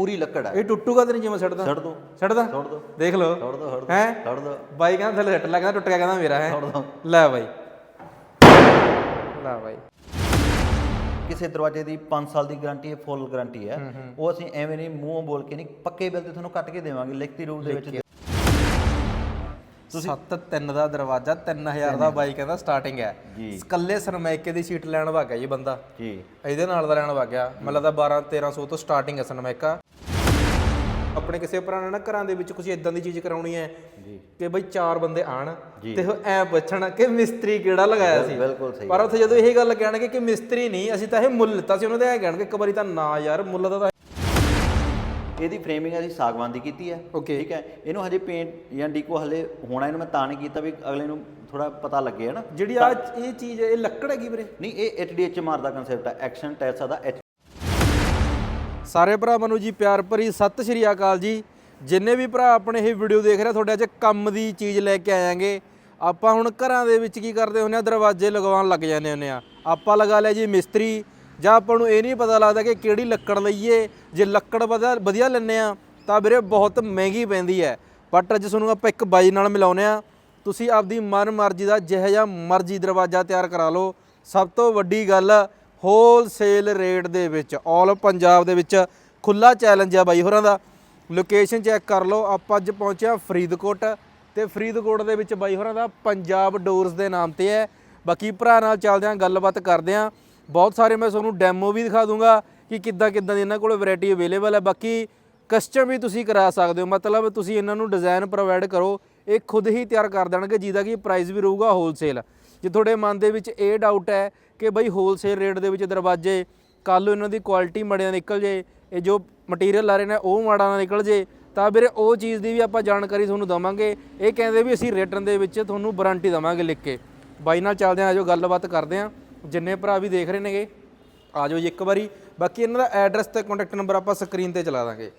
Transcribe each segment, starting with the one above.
ਪੂਰੀ ਲੱਕੜ ਹੈ ਇਹ ਟੁੱਟੂਗਾ ਤੇ ਨਹੀਂ ਜਿਵੇਂ ਛੱਡਦਾ ਛੱਡ ਦੋ। ਛੱਡਦਾ ਛੱਡ ਦੋ। ਦੇਖ ਲਓ। ਛੱਡ ਦੋ ਛੱਡ ਦੋ। ਹੈ? ਛੱਡ ਦੋ। ਬਾਈ ਕਹਿੰਦਾ ਥੱਲੇ ਰੱਟ ਲੱਗਾ ਕਹਿੰਦਾ ਟੁੱਟ ਗਿਆ ਕਹਿੰਦਾ ਮੇਰਾ ਹੈ? ਛੱਡ ਦੋ। ਲੈ ਬਾਈ। ਲੈ ਬਾਈ। ਕਿਸੇ ਦਰਵਾਜ਼ੇ ਦੀ 5 ਸਾਲ ਦੀ ਗਾਰੰਟੀ ਹੈ ਫੁੱਲ ਗਾਰੰਟੀ ਹੈ। ਉਹ ਅਸੀਂ ਐਵੇਂ ਨਹੀਂ ਮੂੰਹੋਂ ਬੋਲ ਕੇ ਨਹੀਂ ਪੱਕੇ ਬਿੱਲ ਤੇ ਤੁਹਾਨੂੰ ਕੱਟ ਕੇ ਦੇਵਾਂਗੇ ਲਿਖਤੀ ਰੂਪ ਦੇ ਵਿੱਚ ਤੁਸੀਂ 7 ਦਾ ਦਰਵਾਜ਼ਾ 3000 ਦਾ ਬਾਈ ਕਹਿੰਦਾ ਸਟਾਰਟਿੰਗ ਹੈ। ਇਕੱਲੇ ਸਰਮੈਕੇ ਦੀ ਸੀਟ ਲੈਣ ਵਗ ਗਿਆ ਜੀ ਬੰਦਾ। ਜੀ। ਇਹਦੇ ਨਾਲ ਦਾ ਲੈਣ ਵਗ ਗਿਆ। ਮੈਨੂੰ ਲੱਗਦਾ 12 1300 ਤੋਂ ਸਟਾਰਟਿੰਗ ਹੈ ਸਰਮੈਕਾ ਆਪਣੇ ਕਿਸੇ ਭਰਾ ਨੇ ਨਾ ਘਰਾਂ ਦੇ ਵਿੱਚ ਕੁਝ ਇਦਾਂ ਦੀ ਚੀਜ਼ ਕਰਾਉਣੀ ਹੈ ਜੀ। ਕਿ ਬਈ ਚਾਰ ਬੰਦੇ ਆਣ ਤੇ ਉਹ ਐ ਪੁੱਛਣ ਕਿ ਮਿਸਤਰੀ ਕਿਹੜਾ ਲਗਾਇਆ ਸੀ। ਬਿਲਕੁਲ ਸਹੀ। ਪਰ ਉੱਥੇ ਜਦੋਂ ਇਹ ਗੱਲ ਕਹਿਣਗੇ ਕਿ ਮਿਸਤਰੀ ਨਹੀਂ ਅਸੀਂ ਤਾਂ ਇਹ ਮੁੱਲ ਲਿੱਤਾ ਸੀ ਉਹਨਾਂ ਦੇ ਐ ਕਹਿਣਗੇ ਇੱਕ ਵਾਰੀ ਤਾਂ ਨਾ ਯਾਰ ਮੁੱਲ ਦਾ ਤਾਂ ਇਹਦੀ ਫਰੇਮਿੰਗ ਅਸੀਂ ਸਾਗਵਾਨ ਦੀ ਕੀਤੀ ਹੈ. ਠੀਕ ਹੈ? ਇਹਨੂੰ ਹਜੇ ਪੇਂਟ ਜਾਂ ਡੀਕੋ ਹਲੇ ਹੋਣਾ ਇਹਨੂੰ ਮੈਂ ਤਾਂ ਨਹੀਂ ਕੀਤਾ ਵੀ ਅਗਲੇ ਨੂੰ ਥੋੜਾ ਪਤਾ ਲੱਗੇ ਹੈ ਨਾ ਜਿਹੜੀ ਆ ਇਹ ਚੀਜ਼ ਇਹ ਲੱਕੜ ਹੈਗੀ ਵੀਰੇ। ਨਹੀਂ ਇਹ HDHMR ਦਾ ਕਨਸੈਪਟ ਹੈ ਐਕਸ਼ਨ ਟੈਸਾ ਦਾ ਸਾਰੇ ਭਰਾਵਾਂ ਨੂੰ ਜੀ, ਪਿਆਰ ਭਰੀ ਸਤਿ ਸ਼੍ਰੀ ਅਕਾਲ ਜੀ। ਜਿੰਨੇ ਵੀ ਭਰਾ ਆਪਣੇ ਇਹ ਵੀਡੀਓ ਦੇਖ ਰਹੇ, ਤੁਹਾਡੇ ਅੱਜ ਕੰਮ ਦੀ ਚੀਜ਼ ਲੈ ਕੇ ਆਵਾਂਗੇ ਆਪਾਂ ਹੁਣ ਘਰਾਂ ਦੇ ਵਿੱਚ ਕੀ ਕਰਦੇ ਹੁੰਦੇ ਆ, ਦਰਵਾਜ਼ੇ ਲਗਵਾਉਣ ਲੱਗ ਜਾਂਦੇ ਹੁੰਦੇ ਆ। ਆਪਾਂ ਲਗਾ ਲਿਆ ਜੀ ਮਿਸਤਰੀ, ਜਾਂ ਆਪਾਂ ਨੂੰ ਇਹ ਨਹੀਂ ਪਤਾ ਲੱਗਦਾ ਕਿ ਕਿਹੜੀ ਲੱਕੜ ਲਈਏ। ਜੇ ਲੱਕੜ ਵਧੀਆ ਵਧੀਆ ਲੈਂਦੇ ਆ, ਤਾਂ ਵੀਰੇ ਬਹੁਤ ਮਹਿੰਗੀ ਪੈਂਦੀ ਹੈ। ਬਟ ਅੱਜ ਤੁਹਾਨੂੰ ਆਪਾਂ ਇੱਕ ਬਾਈ ਨਾਲ ਮਿਲਾਉਂਦੇ ਆ। ਤੁਸੀਂ ਆਪਦੀ ਮਨ ਮਰਜ਼ੀ ਦਾ ਜਿਹੋ ਜਿਹਾ ਮਰਜ਼ੀ ਦਰਵਾਜ਼ਾ ਤਿਆਰ ਕਰਾ ਲਓ। ਸਭ ਤੋਂ ਵੱਡੀ ਗੱਲ ਹੋਲਸੇਲ ਰੇਟ ਦੇ ਵਿੱਚ ਆਲ ਪੰਜਾਬ ਦੇ ਵਿੱਚ ਖੁੱਲਾ ਚੈਲੰਜ ਆ ਬਾਈ ਹੋਰਾਂ ਦਾ। ਲੋਕੇਸ਼ਨ ਚੈੱਕ ਕਰ ਲਓ, ਆਪਾਂ ਅੱਜ ਪਹੁੰਚਿਆ ਫਰੀਦਕੋਟ ਤੇ ਫਰੀਦਕੋਟ ਦੇ ਵਿੱਚ ਬਾਈ ਹੋਰਾਂ ਦਾ ਪੰਜਾਬ ਡੋਰਸ ਦੇ ਨਾਮ ਤੇ ਹੈ। ਬਾਕੀ ਭਰਾ ਨਾਲ ਚੱਲਦੇ ਆਂ ਗੱਲਬਾਤ ਕਰਦੇ ਆਂ ਬਹੁਤ ਸਾਰੇ ਮੈਂ ਤੁਹਾਨੂੰ ਡੈਮੋ ਵੀ ਦਿਖਾ ਦੂੰਗਾ ਕਿ ਕਿੱਦਾਂ ਕਿੱਦਾਂ ਦੀ ਇਹਨਾਂ ਕੋਲ ਵੈਰਾਈਟੀ ਅਵੇਲੇਬਲ ਹੈ। ਬਾਕੀ ਕਸਟਮ ਵੀ ਤੁਸੀਂ ਕਰਾ ਸਕਦੇ ਹੋ। ਮਤਲਬ ਤੁਸੀਂ ਇਹਨਾਂ ਨੂੰ ਡਿਜ਼ਾਈਨ ਪ੍ਰੋਵਾਈਡ ਕਰੋ, ਇਹ ਖੁਦ ਹੀ ਤਿਆਰ ਕਰ ਦੇਣਗੇ, ਜਿਹਦਾ ਕਿ ਪ੍ਰਾਈਸ ਵੀ ਰਹੂਗਾ ਹੋਲਸੇਲ ਜੇ ਤੁਹਾਡੇ ਮਨ ਦੇ ਵਿੱਚ ਇਹ ਡਾਊਟ ਹੈ ਕਿ ਬਈ ਹੋਲਸੇਲ ਰੇਟ ਦੇ ਵਿੱਚ ਦਰਵਾਜ਼ੇ ਕੱਲ ਨੂੰ ਇਹਨਾਂ ਦੀ ਕੁਆਲਿਟੀ ਮੜਿਆ ਨਿਕਲ ਜੇ ਇਹ ਜੋ ਮਟੀਰੀਅਲ ਲਾ ਰਹੇ ਨੇ ਉਹ ਮਾੜਾ ਨਾ ਨਿਕਲ ਜੇ ਤਾਂ ਵੀਰੇ ਉਹ ਚੀਜ਼ ਦੀ ਵੀ ਆਪਾਂ ਜਾਣਕਾਰੀ ਤੁਹਾਨੂੰ ਦਵਾਂਗੇ। ਇਹ ਕਹਿੰਦੇ ਵੀ ਅਸੀਂ ਰਿਟਰਨ ਦੇ ਵਿੱਚ ਤੁਹਾਨੂੰ ਵਾਰੰਟੀ ਦਵਾਂਗੇ ਲਿਖ ਕੇ। ਬਾਈ ਨਾਲ ਚੱਲਦੇ ਆਂ ਆਜੋ ਗੱਲਬਾਤ ਕਰਦੇ ਆਂ ਜਿੰਨੇ ਭਰਾ ਵੀ ਦੇਖ ਰਹੇ ਨੇਗੇ ਆਜੋ ਜੀ ਇੱਕ ਵਾਰੀ। ਬਾਕੀ ਇਹਨਾਂ ਦਾ ਐਡਰੈਸ ਤੇ ਕੰਟੈਕਟ ਨੰਬਰ ਆਪਾਂ ਸਕਰੀਨ ਤੇ ਚਲਾ ਦਾਂਗੇ।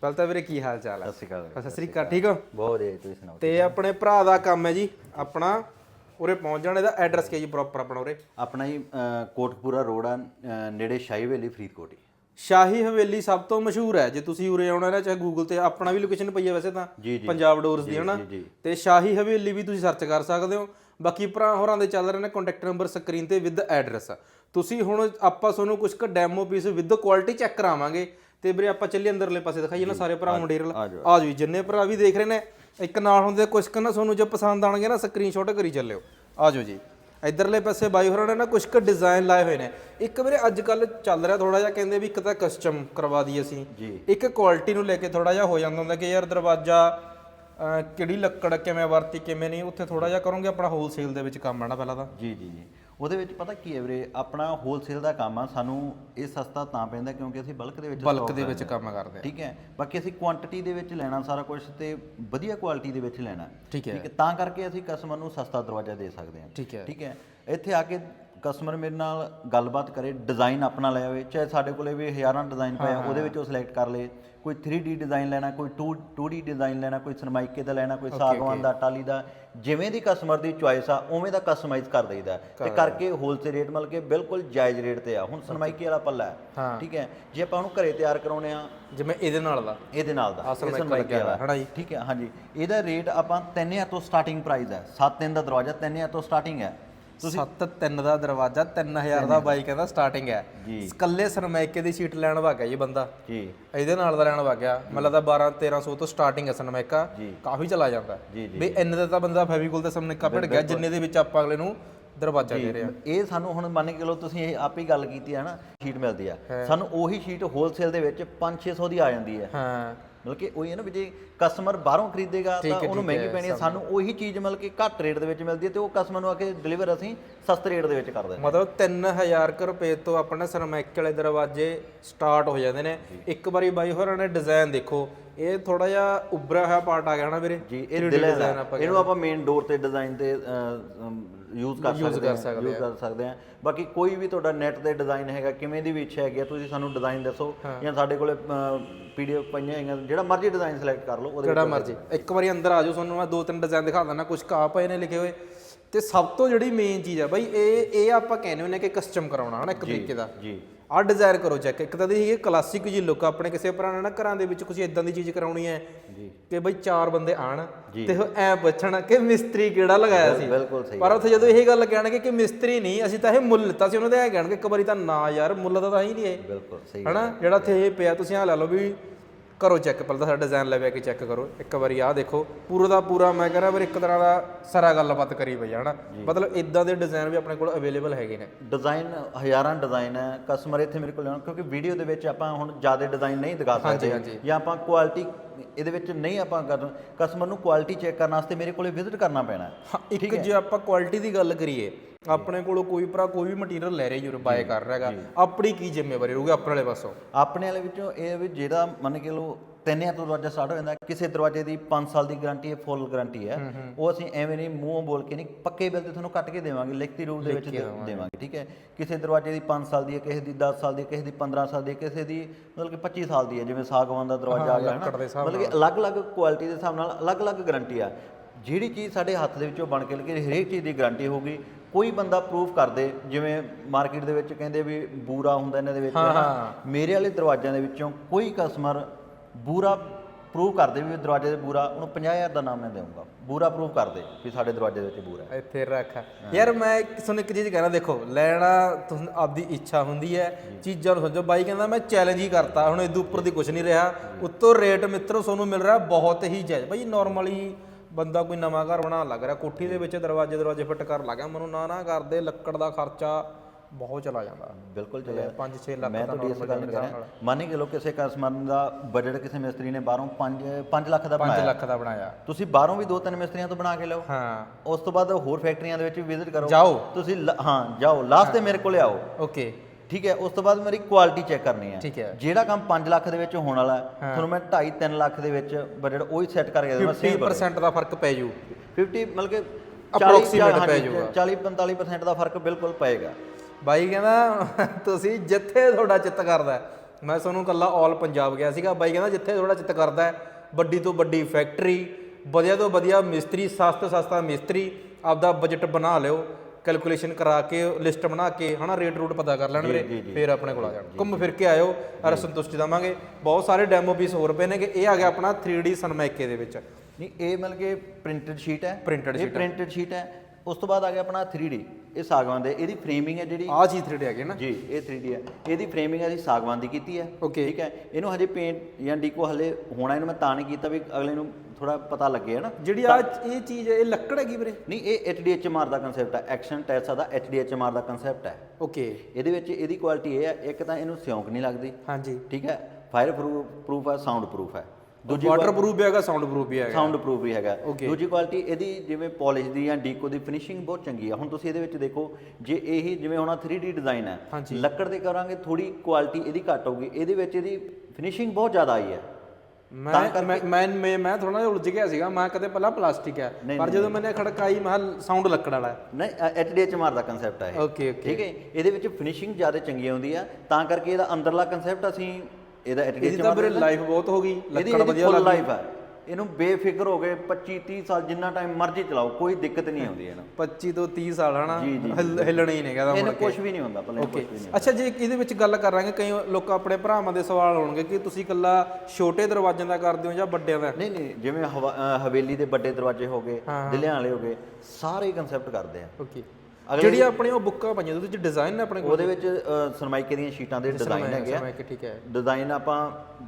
ਪਹਿਲਾਂ ਤਾਂ ਵੀਰੇ ਕੀ ਹਾਲ ਚਾਲ ਹੈ? ਸਤਿ ਸ਼੍ਰੀ ਅਕਾਲ ਸਤਿ ਸ੍ਰੀ ਅਕਾਲ ਠੀਕ ਹੋ? ਬਹੁਤ ਵਧੀਆ ਜੀ, ਤੁਸੀਂ ਸੁਣਾਓ ਤੇ ਆਪਣੇ ਭਰਾ ਦਾ ਕੰਮ ਹੈ ਜੀ ਆਪਣਾ ਉਰੇ ਪਹੁੰਚ ਜਾਣ ਇਹਦਾ ਐਡਰੈਸ ਕੀ ਹੈ ਜੀ ਪ੍ਰੋਪਰ ਆਪਣਾ ਉਰੇ? ਆਪਣਾ ਹੀ ਅ, ਕੋਟਕਪੂਰਾ ਰੋਡ ਆ ਅ, ਨੇੜੇ ਸ਼ਾਹੀ ਹਵੇਲੀ ਫਰੀਦਕੋਟ ਹੀ ਸ਼ਾਹੀ ਹਵੇਲੀ ਸਭ ਤੋਂ ਮਸ਼ਹੂਰ ਹੈ ਜੇ ਤੁਸੀਂ ਉਰੇ ਆਉਣਾ ਨਾ ਚਾਹੇ ਗੂਗਲ ਤੇ ਆਪਣਾ ਵੀ ਲੋਕੇਸ਼ਨ ਪਈ ਹੈ ਵੈਸੇ ਤਾਂ ਜੀ, ਜੀ। ਪੰਜਾਬ ਡੋਰਸ ਦੀ ਹਨਾ? ਜੀ, ਜੀ। ਤੇ ਸ਼ਾਹੀ ਹਵੇਲੀ ਵੀ ਤੁਸੀਂ ਸਰਚ ਕਰ ਸਕਦੇ ਹੋ। ਬਾਕੀ ਭਰਾ ਹੋਰਾਂ ਦੇ ਚੱਲ ਰਹੇ ਨੇ ਕੰਟੈਕਟ ਨੰਬਰ ਸਕਰੀਨ ਤੇ ਵਿਦ ਐਡਰੈਸ ਤੁਸੀਂ ਹੁਣ ਆਪਾਂ ਤੁਹਾਨੂੰ ਕੁਝ ਕੁ demo piece with quality check ਕਰਾਵਾਂਗੇ। ਤੇ ਵੀਰੇ ਆਪਾਂ ਚੱਲੀਏ ਅੰਦਰਲੇ ਪਾਸੇ ਦਿਖਾਈਏ ਨਾ ਸਾਰੇ ਭਰਾ ਮਟੀਰੀਅਲ ਆ ਜੀ, ਜਿੰਨੇ ਭਰਾ ਵੀ ਦੇਖ ਰਹੇ ਨੇ ਇੱਕ ਨਾਲ ਹੁੰਦੇ ਕੁਝ ਕੁ ਨਾ ਤੁਹਾਨੂੰ ਜੇ ਪਸੰਦ ਆਣਗੇ ਨਾ ਸਕਰੀਨਸ਼ਾਟ ਕਰੀ ਚੱਲਿਓ। ਆ ਜਾਓ ਜੀ। ਇਧਰਲੇ ਪਾਸੇ ਬਾਈ ਹੋਰਾਂ ਨੇ ਨਾ ਕੁਝ ਕੁ ਡਿਜ਼ਾਈਨ ਲਾਏ ਹੋਏ ਨੇ। ਇੱਕ ਵੀਰੇ ਅੱਜ ਕੱਲ ਚੱਲ ਰਿਹਾ ਥੋੜਾ ਜਿਹਾ ਕਹਿੰਦੇ ਵੀ ਇੱਕ ਤਾਂ ਕਸਟਮ ਕਰਵਾ ਦਈਏ ਅਸੀਂ। ਇੱਕ ਕੁਆਲਿਟੀ ਨੂੰ ਲੈ ਕੇ ਥੋੜਾ ਜਿਹਾ ਹੋ ਜਾਂਦਾ ਹੁੰਦਾ ਕਿ ਯਾਰ ਦਰਵਾਜ਼ਾ ਕਿਹੜੀ ਲੱਕੜ ਕਿਵੇਂ ਵਰਤੀ ਕਿਵੇਂ ਨਹੀਂ ਉੱਥੇ ਥੋੜਾ ਜਿਹਾ ਕਰੋਗੇ ਆਪਣਾ ਹੋਲਸੇਲ ਦੇ ਵਿੱਚ ਕੰਮ ਆਣਾ ਪਹਿਲਾਂ ਤਾਂ। ਜੀ ਜੀ ਜੀ। ਉਹਦੇ ਵਿੱਚ ਪਤਾ ਕੀ ਹੈ ਵੀਰੇ ਆਪਣਾ ਹੋਲਸੇਲ ਦਾ ਕੰਮ ਆ ਸਾਨੂੰ ਇਹ ਸਸਤਾ ਤਾਂ ਪੈਂਦਾ ਕਿਉਂਕਿ ਅਸੀਂ ਬਲਕ ਦੇ ਵਿੱਚ ਬਲਕ ਦੇ ਵਿੱਚ ਕੰਮ ਕਰਦੇ ਆ ਠੀਕ ਹੈ ਬਾਕੀ ਅਸੀਂ ਕੁਆਂਟੀਟੀ ਦੇ ਵਿੱਚ ਲੈਣਾ ਸਾਰਾ ਕੁਝ ਤੇ ਵਧੀਆ ਕੁਆਲਿਟੀ ਦੇ ਵਿੱਚ ਲੈਣਾ। ਠੀਕ ਹੈ। ਠੀਕ ਹੈ ਤਾਂ ਕਰਕੇ ਅਸੀਂ ਕਸਟਮਰ ਨੂੰ ਸਸਤਾ ਦਰਵਾਜ਼ਾ ਦੇ ਸਕਦੇ ਹਾਂ। ਠੀਕ ਹੈ। ਠੀਕ ਹੈ ਇੱਥੇ ਆ ਕੇ ਕਸਟਮਰ ਮੇਰੇ ਨਾਲ ਗੱਲਬਾਤ ਕਰੇ ਡਿਜ਼ਾਈਨ ਆਪਣਾ ਲੈ ਆਵੇ ਚਾਹੇ ਸਾਡੇ ਕੋਲੇ ਵੀ ਹਜ਼ਾਰਾਂ ਡਿਜ਼ਾਈਨ ਪਏ ਆ ਉਹਦੇ ਵਿੱਚੋਂ ਸਿਲੈਕਟ ਕਰ ਲੇ। ਕੋਈ 3D ਡਿਜ਼ਾਈਨ ਲੈਣਾ ਕੋਈ 2 2D ਡਿਜ਼ਾਈਨ ਲੈਣਾ ਕੋਈ ਸਰਮਾਈਕੇ ਦਾ ਲੈਣਾ ਕੋਈ ਸਾਗਵਾਨ ਦਾ ਟਾਲੀ ਦਾ ਜਿਵੇਂ ਦੀ ਕਸਟਮਰ ਦੀ ਚੁਆਇਸ ਆ ਉਵੇਂ ਦਾ ਕਸਟਮਾਈਜ਼ ਕਰ ਦਈਦਾ ਤੇ ਕਰਕੇ ਹੋਲਸੇਲ ਰੇਟ ਮਿਲ ਕੇ ਬਿਲਕੁਲ ਜਾਇਜ਼ ਰੇਟ ਤੇ ਆ। ਹੁਣ ਸਰਮਾਈਕੇ ਵਾਲਾ ਪੱਲਾ ਹੈ। ਠੀਕ ਹੈ? ਜੇ ਆਪਾਂ ਉਹਨੂੰ ਘਰੇ ਤਿਆਰ ਕਰਾਉਣੇ ਆ ਜਿਵੇਂ ਇਹਦੇ ਨਾਲ ਦਾ। ਇਹਦੇ ਨਾਲ ਦਾ ਸਰਮਾਈਕਾ ਵਾਲਾ। ਹਨਾ ਜੀ? ਠੀਕ ਹੈ ਹਾਂਜੀ। ਇਹਦਾ ਰੇਟ ਆਪਾਂ 3000 ਤੋਂ ਸਟਾਰਟਿੰਗ ਪ੍ਰਾਈਸ ਹੈ। 7 ਦਿਨ ਦਾ ਦਰਵਾਜ਼ਾ 3000 ਤੋਂ ਸਟਾਰਟਿੰਗ ਹੈ। 7 3 ਦਾ ਦਰਵਾਜ਼ਾ 3000 ਦਾ ਬਾਈ ਕਹਿੰਦਾ ਸਟਾਰਟਿੰਗ ਹੈ। ਜੀ। ਇਕੱਲੇ ਸਰਮੈਕੇ ਦੀ ਸੀਟ ਲੈਣ ਵਗ ਗਿਆ ਜੀ ਬੰਦਾ। ਜੀ। ਇਹਦੇ ਨਾਲ ਦਾ ਲੈਣ ਵਗ ਗਿਆ ਮੈਨੂੰ ਲੱਗਦਾ 12 1300 ਤੋਂ ਸਟਾਰਟਿੰਗ ਹੈ ਸਰਮੈਕਾ। ਕਾਫੀ ਚਲਾ ਜਾਂਦਾ। ਵੀ ਇੰਨੇ ਦਾ ਤਾਂ ਬੰਦਾ ਫੈਵੀਕੋਲ ਤੇ ਸਮਨਿਕਾ ਭਿੜ ਗਿਆ ਜਿੰਨੇ ਦੇ ਵਿੱਚ ਆਪਾਂ ਅਗਲੇ ਨੂੰ ਦਰਵਾਜ਼ਾ ਦੇ ਰਹੇ। ਆ ਇਹ ਸਾਨੂੰ ਹੁਣ ਮੰਨ ਕੇ ਲਓ ਤੁਸੀਂ ਇਹ ਆਪ ਹੀ ਗੱਲ ਕੀਤੀ ਹੈ ਨਾ ਸ਼ੀਟ ਮਿਲਦੀ ਆ। ਸਾਨੂੰ ਉਹੀ ਸ਼ੀਟ ਹੋਲਸੇਲ ਦੇ ਵਿੱਚ 5-600 ਦੀ ਆ ਜਾਂਦੀ ਹੈ। ਹਾਂ। ਮਤਲਬ ਕਿ ਉਹੀ ਹੈ ਨਾ ਵੀ ਜੇ ਕਸਟਮਰ ਬਾਹਰੋਂ ਖਰੀਦੇਗਾ ਤਾਂ ਉਹਨੂੰ ਮਹਿੰਗੀ ਪੈਣੀ ਹੈ। ਸਾਨੂੰ ਉਹੀ ਚੀਜ਼ ਮਤਲਬ ਕਿ ਘੱਟ ਰੇਟ ਦੇ ਵਿੱਚ ਮਿਲਦੀ ਹੈ ਤੇ ਉਹ ਕਸਟਮਰ ਨੂੰ ਆ ਕੇ ਡਿਲੀਵਰ ਅਸੀਂ ਸਸਤੇ ਰੇਟ ਦੇ ਵਿੱਚ ਕਰ ਦਿੰਦੇ ਮਤਲਬ 3000 ਕੁ ਰੁਪਏ ਤੋਂ ਆਪਣੇ ਸਰਮੈਕੇ ਵਾਲੇ ਦਰਵਾਜ਼ੇ ਸਟਾਰਟ ਹੋ ਜਾਂਦੇ ਨੇ। ਇੱਕ ਵਾਰੀ ਬਾਈ ਹੋਰਾਂ ਨੇ ਡਿਜ਼ਾਈਨ ਦੇਖੋ ਇਹ ਥੋੜਾ ਜਿਹਾ ਉੱਭਰਿਆ ਹੋਇਆ ਪਾਰਟ ਆ ਗਿਆ ਨਾ ਵੀਰੇ। ਜੀ ਇਹ 3D ਦਿਲ design ਹੈ ਆਪਾਂ ਇਹਨੂੰ ਆਪਾਂ ਮੇਨ ਡੋਰ ਤੇ ਡਿਜ਼ਾਈਨ ਤੇ ਯੂਜ਼ ਕਰ ਸਕਦੇ ਯੂਜ਼ ਕਰ ਸਕਦੇ ਹਾਂ। ਬਾਕੀ ਕੋਈ ਵੀ ਤੁਹਾਡਾ ਨੈਟ ਤੇ ਡਿਜ਼ਾਈਨ ਹੈਗਾ ਕਿਵੇਂ ਦੀ ਵੀ ਇੱਛਾ ਹੈਗੀ ਆ, ਤੁਸੀਂ ਸਾਨੂੰ ਡਿਜ਼ਾਈਨ ਦੱਸੋ ਜਾਂ ਸਾਡੇ ਕੋਲੇ ਪੀਡੀਐਫ ਪਈਆਂ ਹੈਗੀਆਂ ਜਿਹੜਾ ਮਰਜ਼ੀ ਡਿਜ਼ਾਈਨ ਸਿਲੈਕਟ ਕਰ ਲਓ ਉਹਦੇ ਜਿਹੜਾ ਮਰਜ਼ੀ। ਇੱਕ ਵਾਰੀ ਅੰਦਰ ਆ ਜਾਓ ਤੁਹਾਨੂੰ ਮੈਂ ਦੋ ਤਿੰਨ ਡਿਜ਼ਾਈਨ ਦਿਖਾ ਦਿੰਦਾ ਕੁਝ ਕਾ ਪਏ ਨੇ ਲਿਖੇ ਹੋਏ। ਤੇ ਸਭ ਤੋਂ ਜਿਹੜੀ ਮੇਨ ਚੀਜ਼ ਆ ਬਾਈ ਇਹ ਇਹ ਆਪਾਂ ਕਹਿੰਦੇ ਹੁੰਦੇ ਕਿ ਕਸਟਮ ਕਰਾਉਣਾ ਹਨਾ ਇੱਕ ਤਰੀਕੇ ਦਾ। ਜੀ। ਆਹ ਡਿਜ਼ਾਇਰ ਕਰੋ ਚੈੱਕ ਇੱਕ ਤਾਂ ਦੀ ਇਹ ਕਲਾਸਿਕ ਜੀ ਲੁੱਕ ਆਪਣੇ ਕਿਸੇ ਪੁਰਾਣੇ ਨਾ ਘਰਾਂ ਦੇ ਵਿੱਚ ਕੁਝ ਇਦਾਂ ਦੀ ਚੀਜ਼ ਕਰਾਉਣੀ ਹੈ। ਜੀ। ਕਿ ਬਈ ਚਾਰ ਬੰਦੇ ਆਣ ਤੇ ਉਹ ਐ ਪੁੱਛਣ ਕਿ ਮਿਸਤਰੀ ਕਿਹੜਾ ਲਗਾਇਆ ਸੀ। ਬਿਲਕੁਲ ਸਹੀ ਪਰ ਉੱਥੇ ਜਦੋਂ ਇਹ ਗੱਲ ਕਹਿਣਗੇ ਕਿ ਮਿਸਤਰੀ ਨਹੀਂ ਅਸੀਂ ਤਾਂ ਇਹ ਮੁੱਲ ਲਿੱਤਾ ਸੀ ਉਹਨਾਂ ਦੇ ਐ ਕਹਿਣਗੇ ਇੱਕ ਵਾਰੀ ਤਾਂ ਨਾ ਯਾਰ ਮੁੱਲ ਤਾਂ ਤਾਂ ਹੀ ਨਹੀਂ ਇਹ। ਬਿਲਕੁਲ ਸਹੀ ਹਨਾ? ਜਿਹੜਾ ਇੱਥੇ ਇਹ ਪਿਆ ਤੁਸੀਂ ਆ ਲੈ ਲਓ ਵੀ ਕਰੋ ਚੈੱਕ ਪਹਿਲਾਂ ਤਾਂ ਸਾਡਾ ਡਿਜ਼ਾਈਨ ਲੈ ਕੇ ਚੈੱਕ ਕਰੋ। ਇੱਕ ਵਾਰੀ ਆਹ ਦੇਖੋ ਪੂਰਾ ਦਾ ਪੂਰਾ ਮੈਂ ਕਹਿੰਦਾ ਵੀ ਇੱਕ ਤਰ੍ਹਾਂ ਦਾ ਸਾਰਾ ਗੱਲਬਾਤ ਕਰੀ ਪਈ ਹਨਾ? ਮਤਲਬ ਇਦਾਂ ਦੇ ਡਿਜ਼ਾਈਨ ਵੀ ਆਪਣੇ ਕੋਲ ਅਵੇਲੇਬਲ ਹੈਗੇ ਨੇ। ਡਿਜ਼ਾਈਨ ਹਜ਼ਾਰਾਂ ਡਿਜ਼ਾਈਨ ਹੈ। ਕਸਟਮਰ ਇੱਥੇ ਮੇਰੇ ਕੋਲ ਆਉਣ ਕਿਉਂਕਿ ਵੀਡੀਓ ਦੇ ਵਿੱਚ ਆਪਾਂ ਹੁਣ ਜ਼ਿਆਦਾ ਡਿਜ਼ਾਈਨ ਨਹੀਂ ਦਿਖਾ ਸਕਦੇ। ਜਾਂ ਆਪਾਂ ਕੁਆਲਿਟੀ ਇਹਦੇ ਵਿੱਚ ਨਹੀਂ ਆਪਾਂ ਕਰ ਕਸਟਮਰ ਨੂੰ ਕੁਆਲਿਟੀ ਚੈੱਕ ਕਰਨ ਵਾਸਤੇ ਮੇਰੇ ਕੋਲੇ ਵਿਜ਼ਿਟ ਕਰਨਾ ਪੈਣਾ। ਇੱਕ ਜੇ ਆਪਾਂ ਕੁਆਲਿਟੀ ਦੀ ਗੱਲ ਕਰੀਏ ਆਪਣੇ ਕੋਲੋਂ ਕੋਈ ਭਰਾ ਕੋਈ ਵੀ ਮਟੀਰੀਅਲ ਲੈ ਰਿਹਾ ਯੂਰ ਬਾਏ ਕਰ ਰਿਹਾਗਾ ਆਪਣੀ ਕੀ ਜ਼ਿੰਮੇਵਾਰੀ ਰਹੂਗੀ ਆਪਣੇ ਵਾਲੇ ਪਾਸੋਂ? ਆਪਣੇ ਵਾਲੇ ਵਿੱਚੋਂ ਇਹ ਵੀ ਜਿਹੜਾ ਮੰਨ ਕੇ ਲਓ ਤਿੰਨ ਹਜ਼ਾਰ ਤੋਂ ਦਰਵਾਜ਼ਾ ਸਟਾਰਟ ਹੋ ਜਾਂਦਾ ਕਿਸੇ ਦਰਵਾਜ਼ੇ ਦੀ 5 ਸਾਲ ਦੀ ਗਾਰੰਟੀ ਹੈ ਫੁੱਲ ਗਾਰੰਟੀ ਹੈ। ਉਹ ਅਸੀਂ ਐਵੇਂ ਨਹੀਂ ਮੂੰਹੋਂ ਬੋਲ ਕੇ ਨਹੀਂ ਪੱਕੇ ਬਿੱਲ ਤੇ ਤੁਹਾਨੂੰ ਕੱਟ ਕੇ ਦੇਵਾਂਗੇ ਲਿਖਤੀ ਰੂਪ ਦੇ ਵਿੱਚ ਦੇਵਾਂਗੇ। ਠੀਕ ਹੈ। ਕਿਸੇ ਦਰਵਾਜ਼ੇ ਦੀ 5 ਸਾਲ ਦੀ ਹੈ ਕਿਸੇ ਦੀ 10 ਸਾਲ ਦੀ ਹੈ ਕਿਸੇ ਦੀ 15 ਸਾਲ ਦੀ ਹੈ ਕਿਸੇ ਦੀ ਮਤਲਬ ਕਿ 25 ਸਾਲ ਦੀ ਹੈ ਜਿਵੇਂ ਸਾਗਵਾਨ ਦਾ ਦਰਵਾਜ਼ਾ ਆ ਗਿਆ ਹੈ ਮਤਲਬ ਕਿ ਅਲੱਗ-ਅਲੱਗ ਕੁਆਲਿਟੀ ਦੇ ਹਿਸਾਬ ਨਾਲ ਅਲੱਗ-ਅਲੱਗ ਗਾਰੰਟੀ ਆ। ਜਿਹੜੀ ਚੀਜ਼ ਸਾਡੇ ਹੱਥ ਦੇ ਵਿੱਚੋਂ ਬਣ ਕੇ ਲੱਗੇ ਹਰੇਕ ਚੀਜ਼ ਦੀ ਗਾਰੰਟੀ ਹੋਊਗੀ। ਕੋਈ ਬੰਦਾ ਪ੍ਰੂਫ ਕਰਦੇ ਜਿਵੇਂ ਮਾਰਕੀਟ ਦੇ ਵਿੱਚ ਕਹਿੰਦੇ ਵੀ ਬੂਰਾ ਹੁੰਦਾ ਇਹਨਾਂ ਦੇ ਵਿੱਚ ਹੈ। ਮੇਰੇ ਵਾਲੇ ਦਰਵਾਜ਼ਿਆਂ ਦੇ ਵਿੱਚੋਂ ਕੋਈ ਕਸਟਮਰ ਬੂਰਾ ਪ੍ਰੂਫ ਕਰਦੇ ਵੀ ਇਹ ਦਰਵਾਜ਼ੇ ਦੇ ਬੂਰਾ ਉਹਨੂੰ 50000 ਦਾ ਨਾਮ ਮੈਂ ਦੇਵਾਂਗਾ ਬੂਰਾ ਪ੍ਰੂਫ ਕਰਦੇ ਵੀ ਸਾਡੇ ਦਰਵਾਜ਼ੇ ਦੇ ਵਿੱਚ ਬੂਰਾ ਹੈ। ਇੱਥੇ ਰੱਖ। ਯਾਰ ਮੈਂ ਇੱਕ- ਤੁਹਾਨੂੰ ਇੱਕ ਚੀਜ਼ ਕਹਿਣਾ ਦੇਖੋ ਲੈਣਾ ਤੁਹਾਨੂੰ ਆਪਦੀ ਇੱਛਾ ਹੁੰਦੀ ਹੈ ਚੀਜ਼ਾਂ ਨੂੰ ਸਮਝੋ ਬਾਈ ਕਹਿੰਦਾ ਮੈਂ ਚੈਲੰਜ ਹੀ ਕਰਤਾ ਹੁਣ ਇਹਦੇ ਉੱਪਰ ਦੀ ਕੁਝ ਨਹੀਂ ਰਿਹਾ। ਉੱਤੋਂ ਰੇਟ ਮਿੱਤਰੋ ਤੁਹਾਨੂੰ ਮਿਲ ਰਿਹਾ ਬਹੁਤ ਹੀ ਜਾਇਜ਼। ਬਾਈ ਨਾਰਮਲੀ ਬੰਦਾ ਕੋਈ ਨਵਾਂ ਘਰ ਬਣਾਉਣ ਲੱਗ ਰਿਹਾ ਕੋਠੀ ਦੇ ਵਿੱਚ ਦਰਵਾਜ਼ੇ ਦਰਵਾਜ਼ੇ ਫਿੱਟ ਕਰਨ ਲੱਗਾ ਮੈਨੂੰ ਨਾ ਨਾ ਕਰਦੇ ਲੱਕੜ ਦਾ ਖਰਚਾ ਬਹੁਤ ਚਲਾ ਜਾਂਦਾ। ਬਿਲਕੁਲ ਚੱਲਿਆ 5-6 ਲੱਖ ਮੈਂ ਦਾ ਤੁਹਾਡੀ ਇਸ ਗੱਲ ਮੰਨ ਕੇ ਲਓ ਕਿਸੇ ਕਸਟਮਰ ਦਾ ਬਜਟ ਕਿਸੇ ਮਿਸਤਰੀ ਨੇ ਬਾਹਰੋਂ 5 5 ਲੱਖ ਦਾ 5 ਬਣਾਇਆ। ਲੱਖ ਦਾ ਬਣਾਇਆ। ਤੁਸੀਂ ਬਾਹਰੋਂ ਵੀ ਦੋ ਤਿੰਨ ਮਿਸਤਰੀਆਂ ਤੋਂ ਬਣਾ ਕੇ ਲਓ ਹਾਂ। ਉਸ ਤੋਂ ਬਾਅਦ ਹੋਰ ਫੈਕਟਰੀਆਂ ਦੇ ਵਿੱਚ ਵੀ ਵਿਜ਼ਿਟ ਕਰੋ। ਜਾਓ। ਤੁਸੀਂ ਲ- ਹਾਂ ਜਾਓ ਲਾਸਟ ਤੇ ਮੇਰੇ ਕੋਲੇ ਆਓ। ਓਕੇ। ਠੀਕ ਹੈ ਉਸ ਤੋਂ ਬਾਅਦ ਮੇਰੀ ਕੁਆਲਿਟੀ ਚੈੱਕ ਕਰਨੀ ਹੈ। ਠੀਕ ਹੈ। ਜਿਹੜਾ ਕੰਮ 5 ਲੱਖ ਦੇ ਵਿੱਚ ਹੋਣ ਵਾਲਾ ਤੁਹਾਨੂੰ ਮੈਂ 2.5 3 ਲੱਖ ਦੇ ਵਿੱਚ ਬਜਟ ਉਹੀ ਸੈੱਟ ਕਰਕੇ ਦੇਵਾਂ ਸੇਮ 50% ਦਾ ਫ਼ਰਕ ਪੈ ਜੂ। 50 ਮਤਲਬ ਕਿ Approximate ਪੈ ਜਾਊਗਾ। 40 45% ਦਾ ਫ਼ਰਕ ਬਿਲਕੁਲ ਪਏਗਾ। ਬਾਈ ਕਹਿੰਦਾ ਤੁਸੀਂ ਜਿੱਥੇ ਤੁਹਾਡਾ ਚਿੱਤ ਕਰਦਾ ਮੈਂ ਤੁਹਾਨੂੰ ਕੱਲਾ ਆਲ ਪੰਜਾਬ ਗਿਆ ਸੀਗਾ ਬਾਈ ਕਹਿੰਦਾ ਜਿੱਥੇ ਤੁਹਾਡਾ ਚਿੱਤ ਕਰਦਾ ਵੱਡੀ ਤੋਂ ਵੱਡੀ ਫੈਕਟਰੀ ਵਧੀਆ ਤੋਂ ਵਧੀਆ ਮਿਸਤਰੀ ਸਸਤਾ ਸਸਤਾ ਮਿਸਤਰੀ ਆਪਦਾ ਬਜਟ ਬਣਾ ਲਿਓ ਕੈਲਕੂਲੇਸ਼ਨ ਕਰਾ ਕੇ ਲਿਸਟ ਬਣਾ ਕੇ ਹਨਾ ਰੇਟ ਰੂਟ ਪਤਾ ਕਰ ਲੈਣ ਵੀਰੇ ਫਿਰ ਆਪਣੇ ਕੋਲ ਆ ਜਾਣ। ਘੁੰਮ ਫਿਰ ਕੇ ਆਇਓ ਅਰ ਸੰਤੁਸ਼ਟੀ ਦਵਾਂਗੇ ਬਹੁਤ ਸਾਰੇ ਡੈਮੋ ਪੀਸ ਹੋਰ ਪਏ ਨੇ ਕਿ ਇਹ ਆ ਗਿਆ ਆਪਣਾ 3D ਸਨਮਾਈਕੇ ਦੇ ਵਿੱਚ। ਨਹੀਂ ਇਹ ਮਤਲਬ ਕਿ ਪ੍ਰਿੰਟਡ ਸ਼ੀਟ ਹੈ। Printed ਇਹ ਪ੍ਰਿੰਟਡ ਸ਼ੀਟ ਹੈ। ਉਸ ਤੋਂ ਬਾਅਦ ਆ ਗਿਆ ਆਪਣਾ 3D ਇਹ ਸਾਗਵਾਨ ਦੇ ਇਹਦੀ ਫਰੇਮਿੰਗ ਹੈ ਜਿਹੜੀ। ਆਹ ਚੀਜ਼ 3D ਹੈਗੀ ਨਾ? ਜੀ ਇਹ 3D ਹੈ। ਇਹਦੀ ਫਰੇਮਿੰਗ ਅਸੀਂ ਸਾਗਵਾਨ ਦੀ ਕੀਤੀ ਹੈ। Okay. ਠੀਕ ਹੈ? ਇਹਨੂੰ ਹਜੇ ਪੇਂਟ ਜਾਂ ਡੀਕੋ ਹਲੇ ਹੋਣਾ ਇਹਨੂੰ ਮੈਂ ਤਾਂ ਨਹੀਂ ਕੀਤਾ ਵੀ ਅਗਲੇ ਨੂੰ ਥੋੜਾ ਪਤਾ ਲੱਗੇ ਹੈ ਨਾ? ਜਿਹੜੀ ਆ ਇਹ ਚੀਜ਼ ਇਹ ਲੱਕੜ ਹੈਗੀ ਵੀਰੇ? ਨਹੀਂ ਇਹ HDHMR ਦਾ ਕਨਸੈਪਟ ਹੈ। ਐਕਸ਼ਨ ਟੈਸਾ ਦਾ HDHMR ਦਾ ਕਨਸੈਪਟ ਹੈ। ਓਕੇ ਇਹਦੇ ਵਿੱਚ ਇਹਦੀ ਕੁਆਲਿਟੀ ਇਹ ਹੈ ਇੱਕ ਤਾਂ ਇਹਨੂੰ ਸਿਉਂਕ ਨਹੀਂ ਲੱਗਦੀ। ਹਾਂਜੀ। ਠੀਕ ਹੈ? ਫਾਇਰ ਪ੍ਰੂਫ ਹੈ ਸਾਊਂਡ ਪ੍ਰੂਫ ਹੈ। ਦੂਜੀ ਵਾਟਰ ਪ੍ਰੂਫ ਵੀ ਹੈਗਾ ਸਾਊਂਡ ਪ੍ਰੂਫ ਵੀ ਹੈਗਾ। ਸਾਊਂਡ ਪ੍ਰੂਫ ਵੀ ਹੈਗਾ. ਦੂਜੀ ਕੁਆਲਿਟੀ ਇਹਦੀ ਜਿਵੇਂ ਪਾਲਿਸ਼ ਦੀ ਜਾਂ ਡੀਕੋ ਦੀ ਫਿਨਿਸ਼ਿੰਗ ਬਹੁਤ ਚੰਗੀ ਆ। ਹੁਣ ਤੁਸੀਂ ਇਹਦੇ ਵਿੱਚ ਦੇਖੋ ਜੇ ਇਹ ਜਿਵੇਂ ਹੁਣ 3D ਡਿਜ਼ਾਈਨ ਹੈ ਲੱਕੜ ਦੇ ਕਰਾਂਗੇ ਥੋੜੀ ਕੁਆਲਿਟੀ ਇਹਦੀ ਘੱਟ ਹੋਊਗੀ। ਇਹਦੇ ਵਿੱਚ ਇਹਦੀ ਫਿਨਿਸ਼ਿੰਗ ਬਹੁਤ ਜ਼ਿਆਦਾ ਆਈ ਹੈ ਮੈਂ ਮੈਂ ਮੈਂ ਥੋੜਾ ਜਿਹਾ ਉਲਝ ਗਿਆ ਸੀਗਾ ਮੈਂ ਕਦੇ ਪਹਿਲਾਂ ਪਲਾਸਟਿਕ ਹੈ ਪਰ ਜਦੋਂ ਮੈंने ਖੜਕਾਈ ਮੈਂ ਸਾਊਂਡ ਲੱਕੜ ਵਾਲਾ ਨਹੀਂ HDHMR ਦਾ ਕਨਸੈਪਟ ਹੈ ਇਹ। ਓਕੇ ਓਕੇ ਠੀਕ ਹੈ? ਇਹਦੇ ਵਿੱਚ ਫਿਨਿਸ਼ਿੰਗ ਜ਼ਿਆਦਾ ਚੰਗੀ ਆਉਂਦੀ ਆ। ਤਾਂ ਕਰਕੇ ਇਹਦਾ ਅੰਦਰਲਾ ਕਨਸੈਪਟ ਅਸੀਂ ਇਹਦਾ ਇਹਦੀ HDHMR ਤਾਂ ਵੀਰੇ ਲਾਈਫ ਬਹੁਤ ਹੋ ਗਈ ਇਹਦੀ ਲੱਕੜ ਵਧੀਆ ਫੁੱਲ ਲਾਈਫ ਹੈ ਇਹਨੂੰ ਬੇਫਿਕਰ ਹੋ ਕੇ 25 30 ਸਾਲ ਜਿੰਨਾ ਟਾਈਮ ਮਰਜ਼ੀ ਚਲਾਓ ਕੋਈ ਦਿੱਕਤ ਨਹੀਂ ਆਉਂਦੀ ਇਹਨੂੰ। 25 ਤੋਂ 30 ਸਾਲ ਹਨਾ ਜੀ, ਜੀ, ਹਿੱਲ- ਹਿੱਲਣਾ ਹੀ ਨਹੀਂ ਕਹਦਾ ਇਹਨੂੰ ਕੁਝ ਵੀ ਨਹੀਂ ਹੁੰਦਾ ਭਲੇ ਕੁਝ ਓਕੇ ਵੀ ਨਹੀਂ ਅੱਛਾ ਜੇ ਇਹਦੇ ਵਿੱਚ ਗੱਲ ਕਰਾਂਗੇ ਕਈ ਲੋਕ ਆਪਣੇ ਭਰਾਵਾਂ ਦੇ ਸਵਾਲ ਹੋਣਗੇ ਕਿ ਤੁਸੀਂ ਇਕੱਲਾ ਛੋਟੇ ਦਰਵਾਜ਼ਿਆਂ ਦਾ ਕਰਦੇ ਹੋ ਜਾਂ ਵੱਡਿਆਂ ਦਾ? ਨਹੀਂ ਨਹੀਂ ਜਿਵੇਂ ਹਵਾ- ਅਹ ਹਵੇਲੀ ਦੇ ਵੱਡੇ ਦਰਵਾਜ਼ੇ ਹੋ ਗਏ ਦਿੱਲਿਆਂ ਵਾਲੇ ਹੋ ਗਏ ਸਾਰੇ ਕੰਸੈਪਟ ਕਰਦੇ ਆ। ਓਕੇ ਜਿਹੜੀ ਆਪਣੀ ਉਹ ਬੁੱਕਾਂ ਪਈਆਂ ਉਹਦੇ ਵਿੱਚ ਡਿਜ਼ਾਈਨ ਨੇ ਆਪਣੇ ਕੋਲ। ਉਹਦੇ ਵਿੱਚ ਸਰਮਾਇਕੇ ਦੀਆਂ ਸ਼ੀਟਾਂ ਦੇ ਡਿਜ਼ਾਈਨ ਹੈਗੇ ਆ। ਠੀਕ ਹੈ। ਡਿਜ਼ਾਈਨ ਆਪਾਂ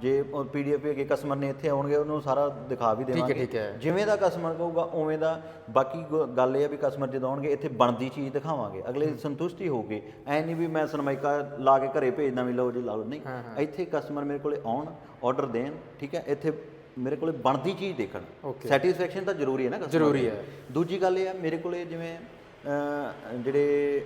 ਜੇ ਪੀਡੀਐਫ ਕੇ ਕਸਟਮਰ ਨੇ ਇੱਥੇ ਆਉਣਗੇ ਉਹਨੂੰ ਸਾਰਾ ਦਿਖਾ ਵੀ ਦੇਵਾਂਗੇ। ਠੀਕ ਹੈ। ਜਿਵੇਂ ਦਾ ਕਸਟਮਰ ਕਹੂਗਾ ਉਵੇਂ ਦਾ। ਬਾਕੀ ਗੱਲ ਇਹ ਆ ਵੀ ਕਸਟਮਰ ਜਦੋਂ ਆਉਣਗੇ ਇੱਥੇ ਬਣਦੀ ਚੀਜ਼ ਦਿਖਾਵਾਂਗੇ। ਅਗਲੇ ਸੰਤੁਸ਼ਟੀ ਹੋਊਗੀ। ਐ ਨਹੀਂ ਵੀ ਮੈਂ ਸਰਮਾਇਕਾ ਲਾ ਕੇ ਘਰੇ ਭੇਜਦਾ ਵੀ ਲਓ ਜੀ ਲਾ ਲਓ। ਨਹੀਂ ਇੱਥੇ ਕਸਟਮਰ ਮੇਰੇ ਕੋਲੇ ਆਉਣ ਆਰਡਰ ਦੇਣ ਠੀਕ ਹੈ? ਇੱਥੇ ਮੇਰੇ ਕੋਲੇ ਬਣਦੀ ਚੀਜ਼ ਦੇਖਣ। ਸੈਟੀਸਫੈਕਸ਼ਨ ਤਾਂ ਜ਼ਰੂਰੀ ਹੈ ਨਾ ਜ਼ਰੂਰੀ। ਹੈ। ਦੂਜੀ ਗੱਲ ਇਹ ਆ ਮੇਰੇ ਕੋਲੇ ਜਿਵੇਂ ਜਿਹੜੇ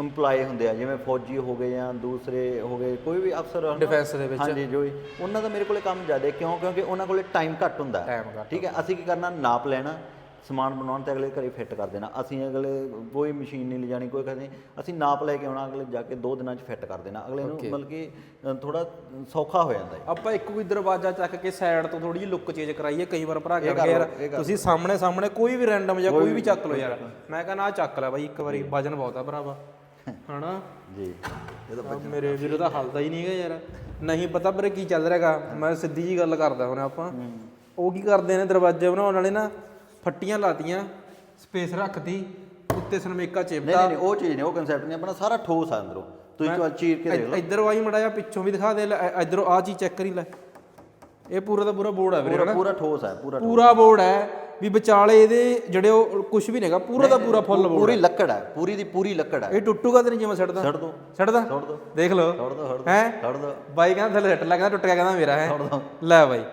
EMPLOYE ਹੁੰਦੇ ਆ ਜਿਵੇਂ ਫੌਜੀ ਹੋ ਗਏ ਜਾਂ ਦੂਸਰੇ ਹੋ ਗਏ ਕੋਈ ਵੀ ਅਫਸਰ Defense ਦੇ ਵਿੱਚ। ਹਾਂਜੀ ਜੋ ਉਹਨਾਂ ਦਾ ਮੇਰੇ ਕੋਲੇ ਕੰਮ ਜ਼ਿਆਦਾ। ਕਿਉਂ? ਕਿਉਂਕਿ ਉਹਨਾਂ ਕੋਲੇ ਟਾਈਮ ਘੱਟ ਹੁੰਦਾ ਠੀਕ ਹੈ ਅਸੀਂ ਕੀ ਕਰਨਾ? ਨਾਪ ਲੈਣਾ। ਸਮਾਨ ਬਣਾਉਣ ਤੇ ਅਗਲੇ ਘਰੇ ਫਿੱਟ ਕਰ ਦੇਣਾ। ਅਸੀਂ ਅਗਲੇ ਕੋਈ ਮਸ਼ੀਨ ਨਹੀਂ ਲਿਜਾਣੀ ਕੋਈ ਕਹਿੰਦੇ ਅਸੀਂ ਨਾਪ ਲੈ ਕੇ ਆਉਣਾ ਅਗਲੇ ਜਾ ਕੇ ਦੋ ਦਿਨਾਂ 'ਚ ਫਿੱਟ ਕਰ ਦੇਣਾ। ਅਗਲੇ ਨੂੰ ਮਤਲਬ ਕਿ ਥੋੜਾ ਸੌਖਾ ਹੋ ਜਾਂਦਾ ਹੈ ਆਪਾਂ ਇੱਕ ਕੋਈ ਦਰਵਾਜ਼ਾ ਚੱਕ ਕੇ ਸਾਈਡ ਤੋਂ ਥੋੜੀ ਜਿਹੀ ਲੁੱਕ ਚੇਂਜ ਕਰਾਈਏ ਕਈ ਵਾਰ ਭਰਾ ਕਹਿੰਦੇ ਯਾਰ ਤੁਸੀਂ ਸਾਹਮਣੇ ਸਾਹਮਣੇ ਕੋਈ ਵੀ ਰੈਂਡਮ ਜਾਂ ਕੋਈ ਵੀ ਚੱਕ ਲਓ ਯਾਰ। ਮੈਂ ਕਹਿੰਦਾ ਆ ਚੱਕ ਲੈ ਬਾਈ ਇੱਕ ਵਾਰੀ ਵਜਨ ਬਹੁਤ ਆ ਭਰਾਵਾ। ਹਨਾ? ਜੀ। ਇਹ ਤਾਂ ਆਹ ਮੇਰੇ ਵੀਰੋ ਦਾ ਹੱਲਦਾ ਹੀ ਨਹੀਂਗਾ ਯਾਰ। ਨਹੀਂ ਪਤਾ ਵੀਰੇ ਕੀ ਚੱਲ ਰਿਹਾਗਾ ਮੈਂ ਸਿੱਧੀ ਜੀ ਗੱਲ ਕਰਦਾ ਹੁਣ ਆਪਾਂ। ਉਹ ਕੀ ਕਰਦੇ ਨੇ ਦਰਵਾਜ਼ੇ ਬਣਾਉਣ ਵਾਲੇ ਨਾ ਫੱਟੀਆਂ ਲਾਤੀਆਂ ਸਪੇਸ ਰੱਖਤੀ ਉੱਤੇ ਸਨਮੇਕਾ ਨਹੀਂ ਚਿਪਤਾ। ਨਹੀਂ ਨਹੀਂ, ਉਹ ਚੀਜ਼ ਨਹੀਂ ਉਹ ਕਨਸੈਪਟ ਨਹੀਂ ਆਪਣਾ ਸਾਰਾ ਠੋਸ ਆ ਅੰਦਰੋਂ। ਤੁਸੀਂ ਚਲ ਚੀਰ ਕੇ ਦੇਖ ਲਓ। ਇੱਧਰ ਆਈ ਮੜਾ ਜਾ ਪਿੱਛੋਂ ਵੀ ਦਿਖਾ ਦੇ ਇੱਧਰੋਂ ਆ ਚੀਜ਼ ਚੈੱਕ ਕਰੀ ਲੈ। ਇਹ ਪੂਰਾ ਦਾ ਪੂਰਾ ਬੋਰਡ ਹੈ ਵੀਰੇ ਪੂਰਾ ਪੂਰਾ ਠੋਸ ਹੈ ਪੂਰਾ ਪੂਰਾ ਬੋਰਡ ਹੈ ਵੀ ਵਿਚਾਲੇ ਇਹਦੇ ਜਿਹੜੇ ਉਹ ਕੁਝ ਵੀ ਨਹੀਂਗਾ ਪੂਰਾ ਦਾ ਪੂਰਾ ਫੁੱਲ ਬੋਰਡ ਪੂਰੀ ਲੱਕੜ ਹੈ ਪੂਰੀ ਦੀ ਪੂਰੀ ਲੱਕੜ ਹੈ। ਇਹ ਟੁੱਟੂਗਾ ਤੇ ਨਹੀਂ ਜਿਵੇਂ ਛੱਡਦਾ ਛੱਡ ਦੋ। ਛੱਡਦਾ ਛੱਡ ਦੋ। ਦੇਖ ਲਓ। ਛੱਡ ਦੋ ਛੱਡ ਦੋ ਹੈ? ਛੱਡ ਦੋ। ਬਾਈ ਕਹਿੰਦਾ ਥੱਲੇ ਰੱਟ ਲੱਗ ਟੁੱਟ ਗਿਆ ਕਹਿੰਦਾ ਮੇਰਾ ਹੈ? ਛੱਡ ਦੋ। ਲੈ ਬਾਈ।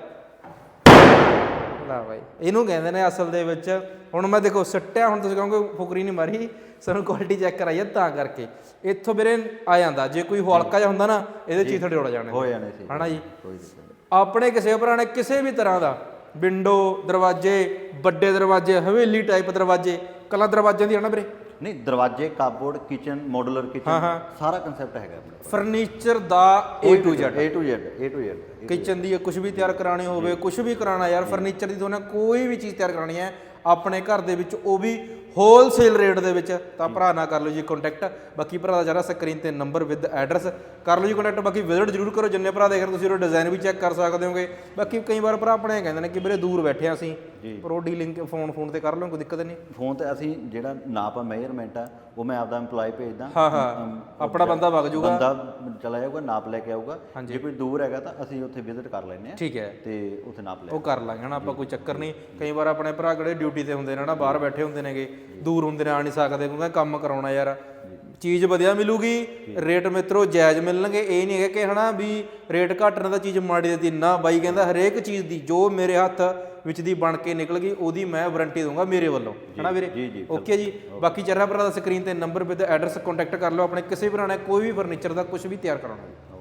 ਲੈ ਬਾਈ। ਇਹਨੂੰ ਕਹਿੰਦੇ ਨੇ ਅਸਲ ਦੇ ਵਿੱਚ ਹੁਣ ਮੈਂ ਦੇਖੋ ਸੱਟਿਆ ਹੁਣ ਤੁਸੀਂ ਕਹੋਗੇ ਫੁਕਰੀ ਨਹੀਂ ਮਾਰੀ ਸਾਨੂੰ ਕੁਆਲਿਟੀ ਚੈੱਕ ਕਰਾਈ ਆ ਤਾਂ ਕਰਕੇ। ਇੱਥੋਂ ਵੀਰੇ ਆ ਜਾਂਦਾ ਜੇ ਕੋਈ ਹਲਕਾ ਜਿਹਾ ਹੁੰਦਾ ਨਾ ਇਹਦੇ ਚੀਥ ਥੋੜੇ ਉੜ ਜਾਣੇ ਹੋ ਜਾਣੇ ਸੀ। ਹਨਾ ਜੀ? ਆਪਣੇ ਕਿਸੇ ਨੇ ਕਿਸੇ ਵੀ ਤਰ੍ਹਾਂ ਦਾ ਵਿੰਡੋ ਦਰਵਾਜ਼ੇ ਵੱਡੇ ਦਰਵਾਜ਼ੇ ਹਵੇਲੀ ਟਾਈਪ ਦਰਵਾਜ਼ੇ ਕਲਾ ਦਰਵਾਜ਼ਿਆਂ ਦੀ ਹਨਾ ਵੀਰੇ? ਨਹੀਂ ਦਰਵਾਜ਼ੇ ਕਾਬੋਰਡ ਕਿਚਨ ਮੋਡੂਲਰ ਕਿਚਨ ਸਾਰਾ ਕਨਸੈਪਟ ਹੈਗਾ ਆਪਣੇ ਕੋਲ। ਫਰਨੀਚਰ ਦਾ A to Z A to Z A to Z kitchen ਦੀ ਕੁਝ ਵੀ ਤਿਆਰ ਕਰਾਣੀ ਹੋਵੇ ਕੁਝ ਵੀ ਕਰਾਣਾ ਯਾਰ ਫਰਨੀਚਰ ਦੀ ਦੋਨੇ ਕੋਈ ਵੀ ਚੀਜ਼ ਤਿਆਰ ਕਰਾਣੀ ਹੈ ਆਪਣੇ ਘਰ ਦੇ ਵਿੱਚ ਉਹ ਵੀ ਹੋਲਸੇਲ ਰੇਟ ਦੇ ਵਿੱਚ ਤਾਂ ਭਰਾ ਨਾਲ ਕਰ ਲਓ ਜੀ ਕੰਟੈਕਟ ਬਾਕੀ ਭਰਾ ਦਾ ਜਰਾ ਸਕਰੀਨ ਤੇ ਨੰਬਰ ਵਿਦ ਐਡਰੈਸ ਕਰ ਲਓ ਜੀ ਕੰਟੈਕਟ ਬਾਕੀ ਵਿਜ਼ਿਟ ਜ਼ਰੂਰ ਕਰੋ ਜਿੰਨੇ ਭਰਾ ਦੇਖ ਰਹੇ ਤੁਸੀਂ ਉਹ ਡਿਜ਼ਾਈਨ ਵੀ ਚੈੱਕ ਕਰ ਸਕਦੇ ਹੋਗੇ। ਬਾਕੀ ਕਈ ਵਾਰ ਭਰਾ ਆਪਣੇ ਕਹਿੰਦੇ ਨੇ ਕਿ ਵੀਰੇ ਦੂਰ ਬੈਠੇ ਆ ਅਸੀਂ। ਪਰ ਉਹ ਡੀਲਿੰਗ ਫੋਨ ਫੋਨ ਤੇ ਕਰ ਲਓ ਕੋਈ ਦਿੱਕਤ ਨਹੀਂ। ਫੋਨ ਤੇ ਅਸੀਂ ਜਿਹੜਾ ਨਾਪ ਆ ਮੈਜ਼ਰਮੈਂਟ ਆ ਉਹ ਮੈਂ ਆਪਦਾ EMPLOYE ਭੇਜਦਾ। ਹਾਂ ਹਾਂ। ਆਪਣਾ ਬੰਦਾ ਵਗ ਜਾਊਗਾ। ਬੰਦਾ ਚਲਾ ਜਾਊਗਾ ਨਾਪ ਲੈ ਕੇ ਆਊਗਾ। ਜੇ ਕੋਈ ਦੂਰ ਹੈਗਾ ਤਾਂ ਅਸੀਂ ਉੱਥੇ ਵਿਜ਼ਿਟ ਕਰ ਲੈਂਦੇ ਆ ਠੀਕ ਹੈ। ਤੇ ਉੱਥੇ ਨਾਪ ਲੈ ਉਹ ਕਰ ਲਾਂਗੇ ਹਨਾ ਆਪਾਂ ਕੋਈ ਚੱਕਰ ਨਹੀਂ। ਕਈ ਵਾਰ ਆਪਣੇ ਭਰਾ ਕਿਹੜੇ ਡਿਊਟੀ ਤੇ ਹੁੰਦੇ ਨੇ ਨਾ ਬਾਹਰ ਬੈਠੇ ਹੁੰਦੇ ਨੇਗੇ। ਦੂਰ ਹੁੰਦੇ ਨੇ ਆ ਨਹੀਂ ਸਕਦੇ ਕਿਉਂਕਿ ਕੰਮ ਕਰਾਉਣਾ ਯਾਰ। ਚੀਜ਼ ਵਧੀਆ ਮਿਲੂਗੀ ਰੇਟ ਮਿੱਤਰੋ ਜਾਇਜ਼ ਮਿਲਣਗੇ। ਇਹ ਨਹੀਂ ਹੈਗਾ ਕਿ ਹਨਾ ਵੀ ਰੇਟ ਘੱਟ ਨਾ ਤਾਂ ਚੀਜ਼ ਮਾੜੀ ਦਿੱਤੀ ਨਾ। ਬਾਈ ਕਹਿੰਦਾ ਹਰੇਕ ਚੀਜ਼ ਦੀ ਜੋ ਮੇਰੇ ਹੱਥ ਵਿੱਚ ਦੀ ਬਣ ਕੇ ਨਿਕਲ ਗਈ ਉਹਦੀ ਮੈਂ ਵਾਰੰਟੀ ਦਊਂਗਾ ਮੇਰੇ ਵੱਲੋਂ। ਹਨਾ ਵੀਰੇ? ਓਕੇ ਜੀ। ਬਾਕੀ ਚਿਹਰਾ ਭਰਾ ਦਾ ਸਕਰੀਨ ਤੇ ਨੰਬਰ ਵਿਦ ਐਡਰੈਸ ਕੰਟੈਕਟ ਕਰ ਲਓ। ਆਪਣੇ ਕਿਸੇ ਵੀ ਭਰਾ ਨੇ ਕੋਈ ਵੀ ਫਰਨੀਚਰ ਦਾ ਕੁਝ ਵੀ ਤਿਆਰ ਕਰਾਉਣਾ।